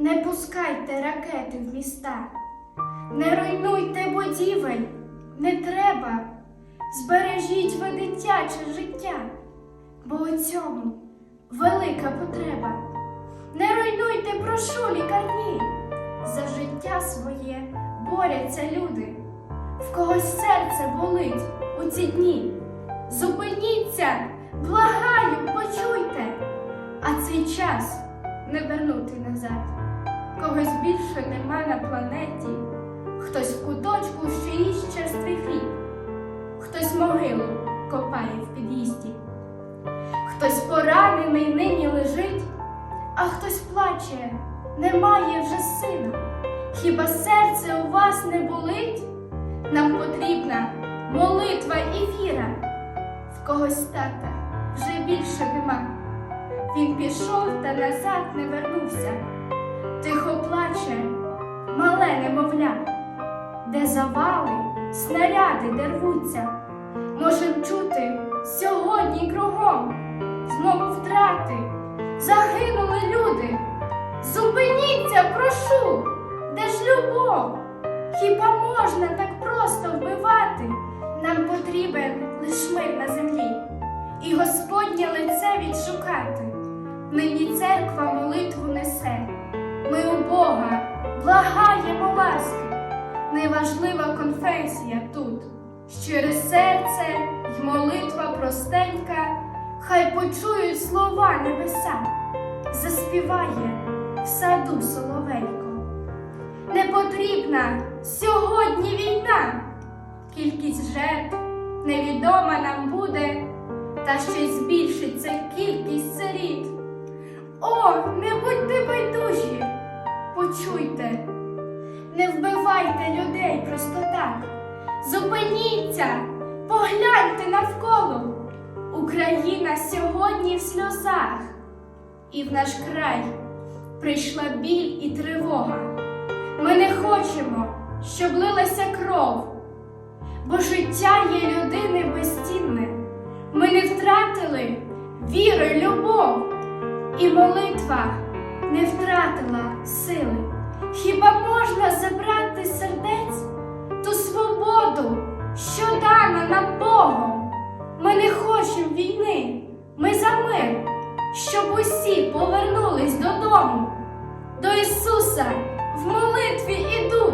Не пускайте ракети в міста, не руйнуйте будівель, не треба. Збережіть ви дитяче життя, бо у цьому велика потреба. Не руйнуйте, прошу, лікарні, за життя своє борються люди, в когось серце болить у ці дні. Зупиніться, благаю, почуйте, а цей час не вернути назад. Когось більше нема на планеті, хтось в куточку ще їсть черствий хліб, хтось могилу копає в під'їзді, хтось поранений нині лежить, а хтось плаче, немає вже сина. Хіба серце у вас не болить? Нам потрібна молитва і віра. В когось тата вже більше нема. Він пішов та назад не вернувся. Тихо плаче, мале немовля, де завали, снаряди де рвуться. Можем чути сьогодні кругом, знову втрати, загинули люди. Зупиніться, прошу, де ж любов? Хіба можна благаємо ласки. Неважлива конфесія тут. Щире серце й молитва простенька, хай почують слова небеса, заспіває в саду соловейко. Не потрібна сьогодні війна, кількість жертв невідома нам буде, та ще й збільшиться кількість сиріт. О, не будьте байдужі, почуйте, не вбивайте людей просто так. Зупиніться, погляньте навколо. Україна сьогодні в сльозах, і в наш край прийшла біль і тривога. Ми не хочемо, щоб лилася кров, бо життя є людини безцінне. Ми не втратили віри, любов, і молитва не втратила сили. Хіба можна забрати сердець ту свободу, що дана нам Богом? Ми не хочемо війни, ми за мир, щоб усі повернулись додому. До Ісуса в молитві іду,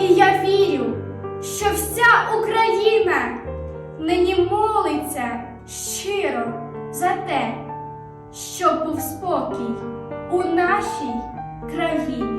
і я вірю, що вся Україна нині молиться щиро за те, щоб був спокій у нашій країні.